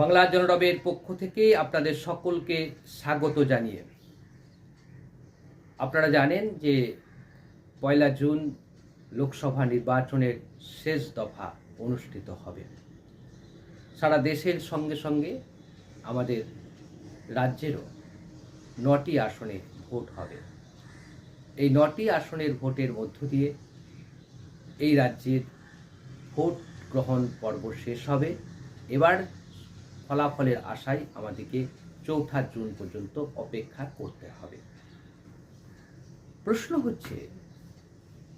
বাংলা জনরবের পক্ষ থেকে আপনাদের সকলকে স্বাগত জানিয়ে। আপনারা জানেন যে পয়লা জুন লোকসভা নির্বাচনের শেষ দফা অনুষ্ঠিত হবে। সারা দেশের সঙ্গে সঙ্গে আমাদের রাজ্যেরও নটি আসনে ভোট হবে। এই নটি আসনের ভোটের মধ্য দিয়ে এই রাজ্যের ভোট গ্রহণ পর্ব শেষ হবে। এবার ফলাফলের আশায় আমাদেরকে চৌঠা জুন পর্যন্ত অপেক্ষা করতে হবে। প্রশ্ন হচ্ছে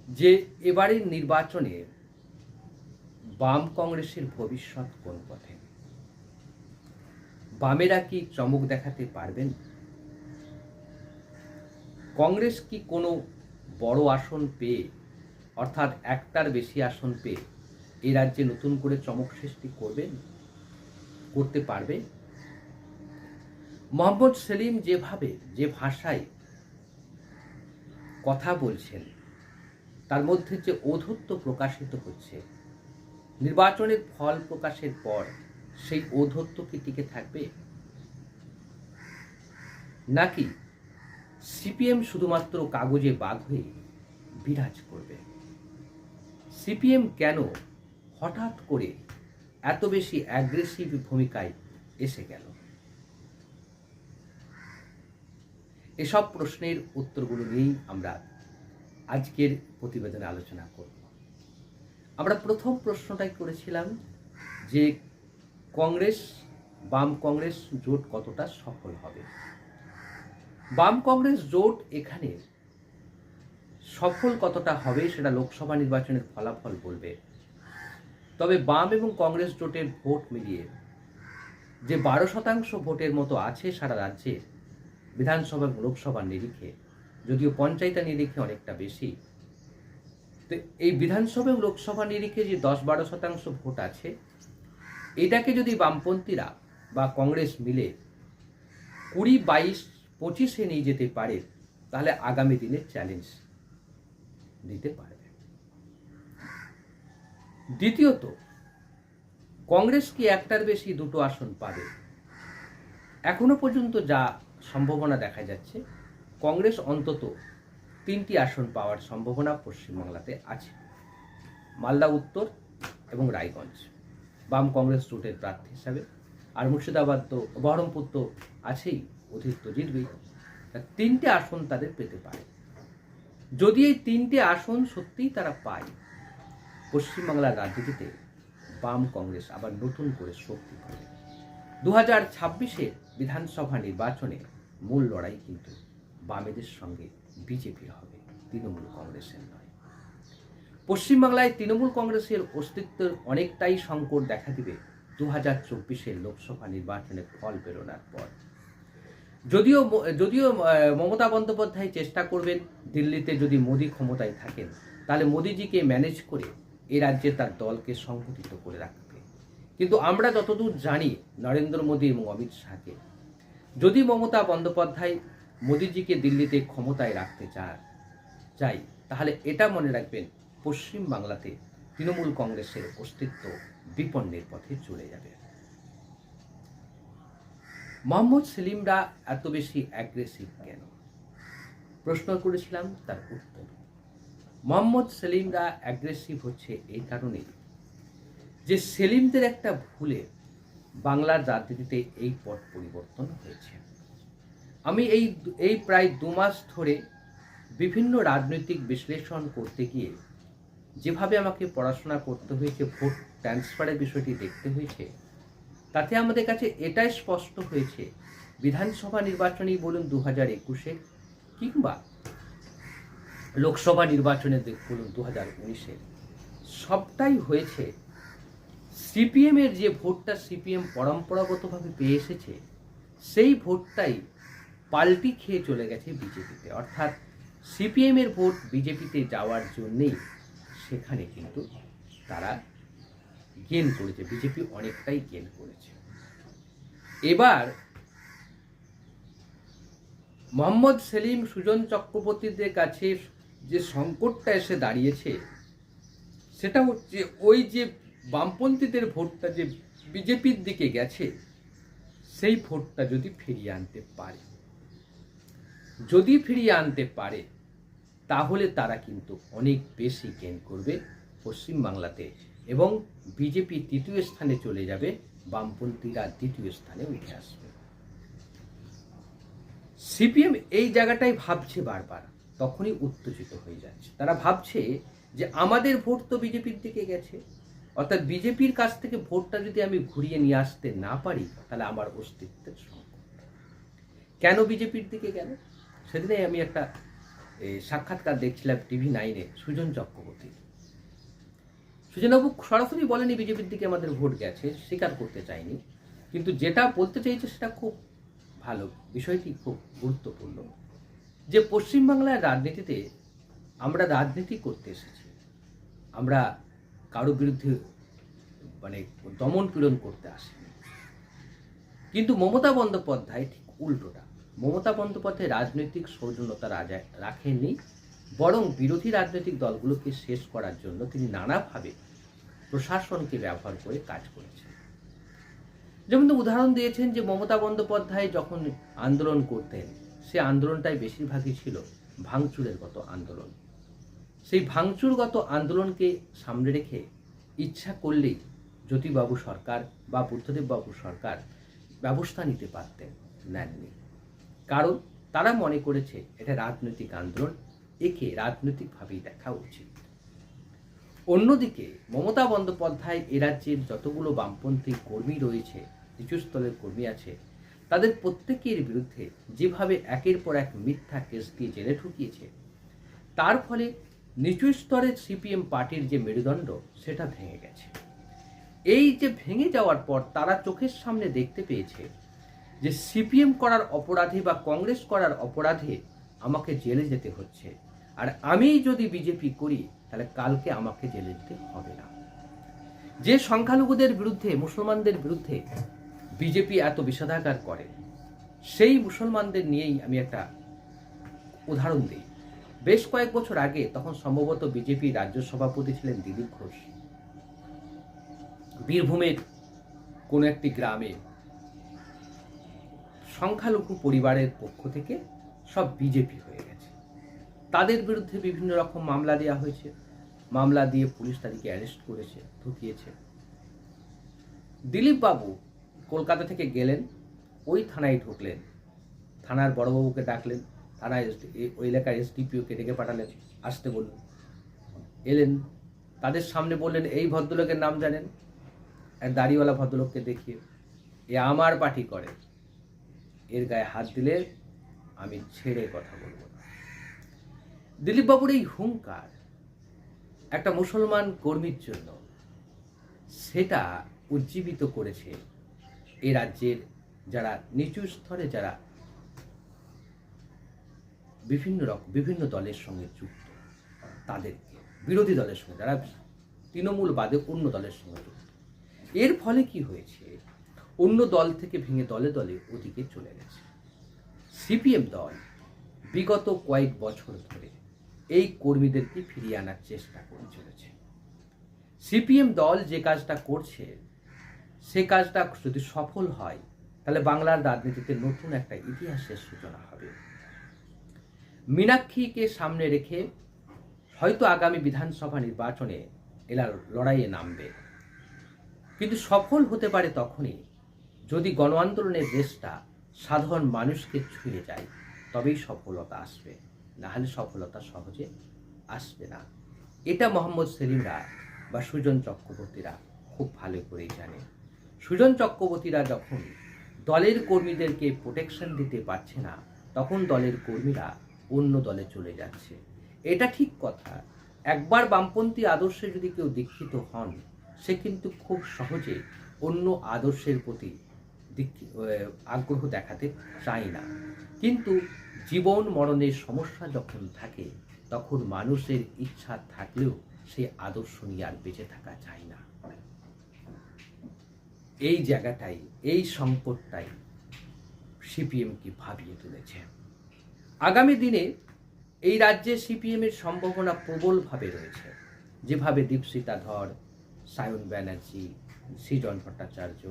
যে, এবারের নির্বাচনে বাম কংগ্রেসের ভবিষ্যৎ কোন পথে? বামেরা কি চমক দেখাতে পারবেন? কংগ্রেস কি কোনো বড় আসন পেয়ে, অর্থাৎ একটার বেশি আসন পেয়ে এই রাজ্যে নতুন করে চমক সৃষ্টি করবেন? করতে পারবে। মোহাম্মদ সেলিম যেভাবে, যে ভাষায় কথা বলছেন, তার মধ্যে যে ঔধত্য প্রকাশিত হচ্ছে, নির্বাচনের ফল প্রকাশের পর সেই ঔধত্য কি টিকে থাকবে? নাকি সিপিএম শুধুমাত্র কাগজে বাঘ হয়ে বিরাজ করবে? সিপিএম কেন হঠাৎ করে এত বেশি অ্যাগ্রেসিভ ভূমিকায় এসে গেল। এসব প্রশ্নের উত্তরগুলো নিয়েই আমরা আজকের প্রতিবেদনে আলোচনা করব। আমরা প্রথম প্রশ্নটাই করেছিলাম যে কংগ্রেস, বাম কংগ্রেস জোট কতটা সফল হবে? বাম কংগ্রেস জোট এখানে সফল কতটা হবে সেটা লোকসভা নির্বাচনের ফলাফল বলবে। তবে বাম এবং কংগ্রেস জোটের ভোট মিলিয়ে যে বারো শতাংশ ভোটের মতো আছে সারা রাজ্যে বিধানসভা এবং লোকসভার নিরিখে, যদিও পঞ্চায়েতের নিরিখে অনেকটা বেশি, তো এই বিধানসভা এবং লোকসভা নিরিখে যে দশ বারো শতাংশ ভোট আছে, এটাকে যদি বামপন্থীরা বা কংগ্রেস মিলে কুড়ি, বাইশ, পঁচিশে নিয়ে যেতে পারে, তাহলে আগামী দিনে চ্যালেঞ্জ দিতে পারবে দ্বিতীয়ত, কংগ্রেস কি একটার বেশি দুটো আসন পাবে? এখনও পর্যন্ত যা সম্ভাবনা দেখা যাচ্ছে, কংগ্রেস অন্তত তিনটি আসন পাওয়ার সম্ভাবনা পশ্চিমবাংলাতে আছে। মালদা উত্তর এবং রায়গঞ্জ। বাম কংগ্রেস জোটের প্রার্থী হিসাবে। আর মুর্শিদাবাদ তো, বহরমপুর তো আছেই অধিক তো জিতবেই তিনটে আসন তাদের পেতে পারে। যদি এই তিনটে আসন সত্যিই তারা পায় পশ্চিমবাংলার রাজনীতিতে বাম কংগ্রেস আবার নতুন করে শক্তি পাবে দু হাজার ছাব্বিশে বিধানসভা নির্বাচনে মূল লড়াই কিন্তু বামেদের সঙ্গে বিজেপির হবে, তৃণমূল কংগ্রেসের নয়। পশ্চিমবাংলায় তৃণমূল কংগ্রেসের অস্তিত্বের অনেকটাই সংকট দেখা দিবে দু হাজার চব্বিশের লোকসভা নির্বাচনের ফল বেরোনোর পর। যদিও যদিও মমতা বন্দ্যোপাধ্যায় চেষ্টা করবেন দিল্লিতে যদি মোদী ক্ষমতায় থাকেন, তাহলে মোদিজিকে ম্যানেজ করে এ রাজ্যে তার দলকে সংগঠিত করে রাখবে। কিন্তু আমরা যতদূর জানি নরেন্দ্র মোদী এবং অমিত শাহকে, যদি মমতা বন্দ্যোপাধ্যায় মোদিজিকে দিল্লিতে ক্ষমতায় রাখতে চান, চাই, তাহলে এটা মনে রাখবেন পশ্চিম বাংলাতে তৃণমূল কংগ্রেসের অস্তিত্ব বিপন্নের পথে চলে যাবে। মোহাম্মদ সেলিমরা এত বেশি অ্যাগ্রেসিভ কেন? প্রশ্ন করেছিলাম তার উত্তর। মোহাম্মদ সেলিমরা অ্যাগ্রেসিভ হচ্ছে এই কারণেই। যে সেলিমদের একটা ভুলে বাংলার রাজনীতিতে এই পট পরিবর্তন হয়েছে। আমি এই এই প্রায় দু মাস ধরে বিভিন্ন রাজনৈতিক বিশ্লেষণ করতে গিয়ে যেভাবে আমাকে পড়াশোনা করতে হয়েছে, ভোট ট্রান্সফারের বিষয়টি দেখতে হয়েছে, তাতে আমাদের কাছে এটাই স্পষ্ট হয়েছে, বিধানসভা নির্বাচনেই বলুন দু হাজার একুশে কিংবা লোকসভা নির্বাচনে বলুন দু হাজার উনিশে সবটাই হয়েছে। সিপিএমের যে ভোটটা সিপিএম পরম্পরাগতভাবে পেয়ে এসেছে, সেই ভোটটাই পাল্টি খেয়ে চলে গেছে বিজেপিতে। অর্থাৎ সিপিএমের ভোট বিজেপিতে যাওয়ার জন্যেই সেখানে কিন্তু তারা গেন করেছে। বিজেপি অনেকটাই গেন করেছে। এবার মোহাম্মদ সেলিম সুজন চক্রবর্তীদের কাছে যে সংকটটা এসে দাঁড়িয়েছে, সেটা হচ্ছে ওই যে বামপন্থীদের ভোটটা যে বিজেপির দিকে গেছে, সেই ভোটটা যদি ফিরিয়ে আনতে পারে। যদি ফিরিয়ে আনতে পারে, তাহলে তারা কিন্তু অনেক বেশি গেন করবে পশ্চিমবাংলাতে এবং বিজেপি তৃতীয় স্থানে চলে যাবে, বামপন্থীরা দ্বিতীয় স্থানে উঠে আসবে। সিপিএম এই জায়গাটাই ভাবছে বারবার। তখনই উত্তেজিত হয়ে যাচ্ছে। তারা ভাবছে যে আমাদের ভোট তো বিজেপির দিকে গেছে। অর্থাৎ বিজেপির কাছ থেকে ভোটটা যদি আমি ঘুরিয়ে নিয়ে আসতে না পারি, তাহলে আমার অস্তিত্বের সংকট। কেন বিজেপির দিকে গেল? সেদিনে আমি একটা সাক্ষাৎকার দেখছিলাম টিভি নাইনে সুজন চক্রবর্তী। সুজনবাবু সরাসরি বলেনি বিজেপির দিকে আমাদের ভোট গেছে, স্বীকার করতে চাইনি। কিন্তু যেটা বলতে চাইছে সেটা খুব ভালো, বিষয়টি খুব গুরুত্বপূর্ণ। যে পশ্চিমবাংলার রাজনীতিতে আমরা রাজনীতি করতে এসেছি, আমরা কারও বিরুদ্ধে মানে দমন পীড়ন করতে আসিনি। কিন্তু মমতা বন্দ্যোপাধ্যায় ঠিক উল্টোটা। মমতা বন্দ্যোপাধ্যায় রাজনৈতিক সৌজন্যতা রাখেননি, বরং বিরোধী রাজনৈতিক দলগুলোকে শেষ করার জন্য তিনি নানাভাবে প্রশাসনকে ব্যবহার করে কাজ করেছেন। যেমন উদাহরণ দিয়েছেন যে মমতা বন্দ্যোপাধ্যায় যখন আন্দোলন করতেন সে আন্দোলনটাই বেশিরভাগই ছিল ভাঙচুরের গত আন্দোলন। সেই ভাঙচুরগত আন্দোলনকে সামনে রেখে ইচ্ছা করলেই জ্যোতিবাবু সরকার বা বুদ্ধদেববাবু সরকার ব্যবস্থা নিতে পারতেন, নেননি। কারণ তারা মনে করেছে এটা রাজনৈতিক আন্দোলন, একে রাজনৈতিকভাবেই দেখা উচিত। অন্যদিকে মমতা বন্দ্যোপাধ্যায় এ যতগুলো বামপন্থী কর্মী রয়েছে, নিচু স্তরের কর্মী আছে তাদের প্রত্যেকের বিরুদ্ধে যেভাবে একের পর এক মিথ্যা কেস দিয়ে জেলে ঢুকিয়েছে, তার ফলে নিচু স্তরের সিপিএম পার্টির যে মেরুদণ্ড, সেটা ভেঙে গেছে। এই যে ভেঙে যাওয়ার পর তারা চোখের সামনে দেখতে পেয়েছে যে সিপিএম করার অপরাধে বা কংগ্রেস করার অপরাধে আমাকে জেলে যেতে হচ্ছে। আর আমি যদি বিজেপি করি, তাহলে কালকে আমাকে জেলে যেতে হবে না। যে সংখ্যালঘুদের বিরুদ্ধে, মুসলমানদের বিরুদ্ধে বিজেপি এত বিষাদাগার করে। সেই মুসলমানদের নিয়েই আমি একটা উদাহরণ দিই। বেশ কয়েক বছর আগে তখন সম্ভবত বিজেপি রাজ্য সভাপতি ছিলেন দিলীপ ঘোষ। বীরভূমের কোনো একটি গ্রামে সংখ্যালঘু পরিবারের পক্ষ থেকে সব বিজেপি হয়ে গেছে। তাদের বিরুদ্ধে বিভিন্ন রকম মামলা দেওয়া হয়েছে। মামলা দিয়ে পুলিশ তাদেরকে অ্যারেস্ট করেছে ঢুকিয়েছে দিলীপ বাবু কলকাতা থেকে গেলেন, ওই থানায় ঢুকলেন। থানার বড়বাবুকে ডাকলেন, থানায় ওই এলাকার এসডিপিওকে ডেকে পাঠালেন, আসতে বললেন এলেন, তাদের সামনে বললেন, এই ভদ্রলোকের নাম জানেন? এক দাড়িওয়ালা ভদ্রলোককে দেখিয়ে। এ আমার পার্টি করে। এর গায়ে হাত দিলে আমি ছেড়ে কথা বলব না। দিলীপ বাবুর এই হুঙ্কার একটা মুসলমান কর্মীর জন্য, সেটা উজ্জীবিত করেছে এ রাজ্যের যারা নিচু স্তরে যারা বিভিন্ন রকম বিভিন্ন দলের সঙ্গে যুক্ত, তাদেরকে, বিরোধী দলের সঙ্গে যারা তৃণমূল বাদে অন্য দলের সঙ্গে যুক্ত, এর ফলে কি হয়েছে? অন্য দল থেকে ভেঙে দলে দলে ওদিকে চলে গেছে। সিপিএম দল বিগত কয়েক বছর ধরে এই কর্মীদেরকে ফিরিয়ে আনার চেষ্টা করে চলেছে। সিপিএম দল যে কাজটা করছে সে কাজটা যদি সফল হয়, তাহলে বাংলার রাজনীতিতে নতুন একটা ইতিহাসের সূচনা হবে। মীনাক্ষীকে সামনে রেখে হয়তো আগামী বিধানসভা নির্বাচনে এরা লড়াইয়ে নামবে। কিন্তু সফল হতে পারে তখনই যদি গণ আন্দোলনের দেশটা সাধারণ মানুষকে ছুঁয়ে যায়, তবেই সফলতা আসবে। নাহলে সফলতা সহজে আসবে না। এটা মোহাম্মদ সেলিমরা বা সুজন চক্রবর্তীরা খুব ভালো করেই জানে। সুজন চক্রবর্তীরা যখন দলের কর্মীদেরকে প্রোটেকশন দিতে পারছে না, তখন দলের কর্মীরা অন্য দলে চলে যাচ্ছে। এটা ঠিক কথা। একবার বামপন্থী আদর্শে যদি কেউ দীক্ষিত হন, সে কিন্তু খুব সহজে অন্য আদর্শের প্রতি আগ্রহ দেখাতে চায় না। কিন্তু জীবন মরণের সমস্যা যখন থাকে, তখন মানুষের ইচ্ছা থাকলেও সেই আদর্শ নিয়ে আর বেঁচে থাকা চায় না। এই জায়গাটাই, এই সংকটটাই সিপিএমকে ভাবিয়ে তুলেছে। আগামী দিনে এই রাজ্যে সিপিএমের সম্ভাবনা প্রবলভাবে রয়েছে। যেভাবে দীপশিতা ধর, সায়ন ব্যানার্জি, সৃজন ভট্টাচার্য,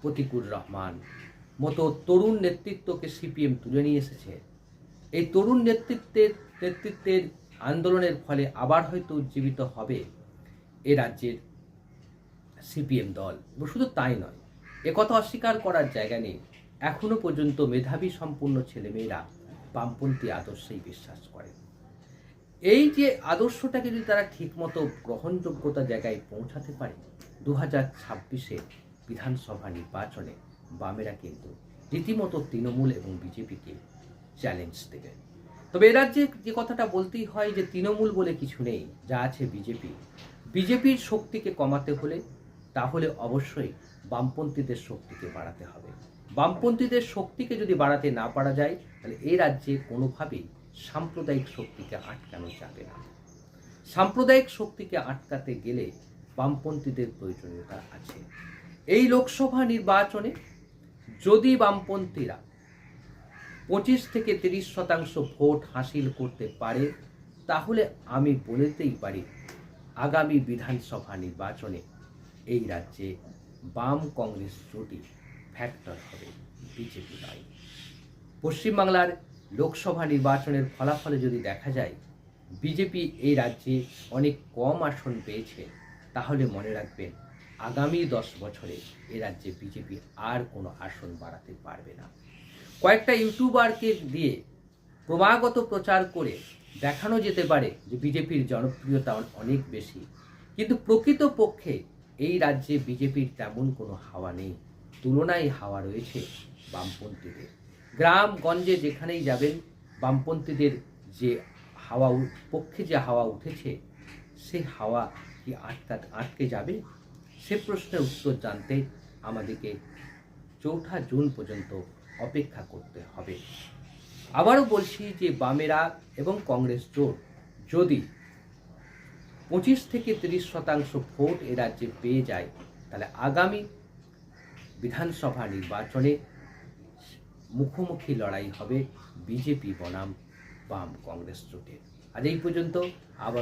প্রতিকুর রহমান, মতো তরুণ নেতৃত্বকে সিপিএম তুলে নিয়ে এসেছে। এই তরুণ নেতৃত্বের নেতৃত্বের আন্দোলনের ফলে আবার হয়তো উজ্জীবিত হবে এ রাজ্যের সিপিএম দল। এবং শুধু তাই নয় একথা অস্বীকার করার জায়গা নেই। এখনও পর্যন্ত মেধাবী সম্পূর্ণ ছেলেমেয়েরা বামপন্থী আদর্শেই বিশ্বাস করে। এই যে আদর্শটাকে যদি তারা ঠিকমতো গ্রহণযোগ্যতা জায়গায় পৌঁছাতে পারে দু হাজার ছাব্বিশে বিধানসভা নির্বাচনে বামেরা কিন্তু রীতিমতো তৃণমূল এবং বিজেপিকে চ্যালেঞ্জ দেবে। তবে এ রাজ্যে যে কথাটা বলতেই হয় যে, তৃণমূল বলে কিছু নেই, যা আছে বিজেপি। বিজেপির শক্তিকে কমাতে হলে তাহলে অবশ্যই বামপন্থীদের শক্তিকে বাড়াতে হবে। বামপন্থীদের শক্তিকে যদি বাড়াতে না পারা যায়, তাহলে এই রাজ্যে কোনোভাবেই সাম্প্রদায়িক শক্তিকে আটকানো যাবে না। সাম্প্রদায়িক শক্তিকে আটকাতে গেলে বামপন্থীদের প্রয়োজনীয়তা আছে। এই লোকসভা নির্বাচনে যদি বামপন্থীরা পঁচিশ থেকে তিরিশ শতাংশ ভোট হাসিল করতে পারে, তাহলে আমি বলতেই পারি, আগামী বিধানসভা নির্বাচনে এই রাজ্যে বাম কংগ্রেস জোটই ফ্যাক্টর হবে বিজেপি নয় পশ্চিমবাংলার লোকসভা নির্বাচনের ফলাফলে যদি দেখা যায় বিজেপি এই রাজ্যে অনেক কম আসন পেয়েছে। তাহলে মনে রাখবেন, আগামী দশ বছরে এ রাজ্যে বিজেপি আর কোনো আসন বাড়াতে পারবে না। কয়েকটা ইউটিউবারকে দিয়ে ক্রমাগত প্রচার করে দেখানো যেতে পারে যে বিজেপির জনপ্রিয়তা অনেক বেশি। কিন্তু প্রকৃতপক্ষে এই রাজ্যে বিজেপির তেমন কোনো হাওয়া নেই। তুলনায় হাওয়া রয়েছে বামপন্থীদের। গ্রামগঞ্জে যেখানেই যাবেন, বামপন্থীদের যে হাওয়া পক্ষে যে হাওয়া উঠেছে, সে হাওয়া কি আটকা আটকে যাবে? সে প্রশ্নের উত্তর জানতে আমাদেরকে চৌঠা জুন পর্যন্ত অপেক্ষা করতে হবে। আবারও বলছি যে বামেরা এবং কংগ্রেস জোট যদি পঁচিশ থেকে তিরিশ শতাংশ ভোট এ রাজ্যে পেয়ে যায়। তাহলে আগামী বিধানসভা নির্বাচনে মুখোমুখি লড়াই হবে বিজেপি বনাম বাম কংগ্রেস জোটের। আজ এই পর্যন্ত, আবারও